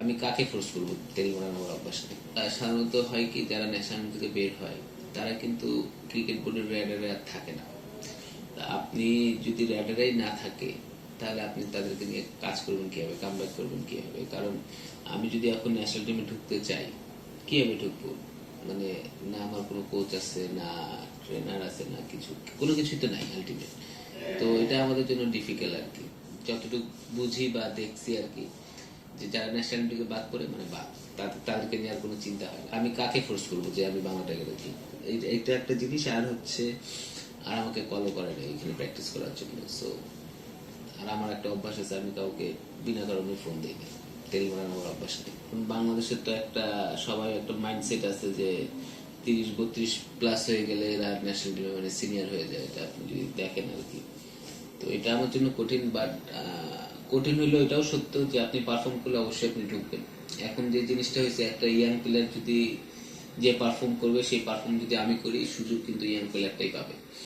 আমি কাকে ফোর্স করব? তেল বানানোর অভ্যাস নেই। আহ, সাধারণত হয় কি যারা ন্যাশনাল থেকে বের হয় তারা কিন্তু ক্রিকেট বোর্ডের র্যাডারে আর থাকে না। আপনি যদি র্যাডারেই না থাকে তাহলে আপনি তাদেরকে নিয়ে কাজ করবেন কীভাবে কামব্যাক করবেন কীভাবে? কারণ আমি যদি এখন ন্যাশনাল টিমে ঢুকতে চাই কীভাবে ঢুকবো? মানে না আমার কোনো কোচ আছে না ট্রেনার আছে না কিছু কোনো কিছুই তো নাই আলটিমেট তো এটা আমাদের জন্য ডিফিকাল্ট আর কি। যতটুকু বুঝি বা দেখছি আর কি যে যারা ন্যাশনাল টিমে বাদ করে মানে বাদ তাদের তাদেরকে নিয়ে আর কোনো চিন্তা হয়। আমি কাকে ফোর্স করব যে আমি বাংলা টাইগার দেখি? এই- এইটা একটা জিনিস, আর হচ্ছে, আর আমাকে কলও করে না এখানে প্র্যাকটিস করার জন্য। সো আর আমার একটা অভ্যাস আছে, আমি কাউকে বিনা কারণে ফোন দিই না। তেল বানানোর অভ্যাস নেই। বাংলাদেশের তো একটা, সবাই একটা মাইন্ডসেট আছে যে তিরিশ, বত্রিশ প্লাস হয়ে গেলে এরা ন্যাশনাল টিমে মানে সিনিয়র হয়ে যায়। এটা আপনি যদি দেখেন আর কি। তো এটা আমার জন্য কঠিন বাট কঠিন হলেও এটাও সত্য যে আপনি পারফর্ম করলে অবশ্যই আপনি ঢুকবেন। এখন যে জিনিসটা হয়েছে, একটা ইয়াং প্লেয়ার যদি যে পারফর্ম করবে, সেই পারফর্ম যদি আমি করি, সুযোগ কিন্তু ইয়াং প্লেয়ারটাই পাবে।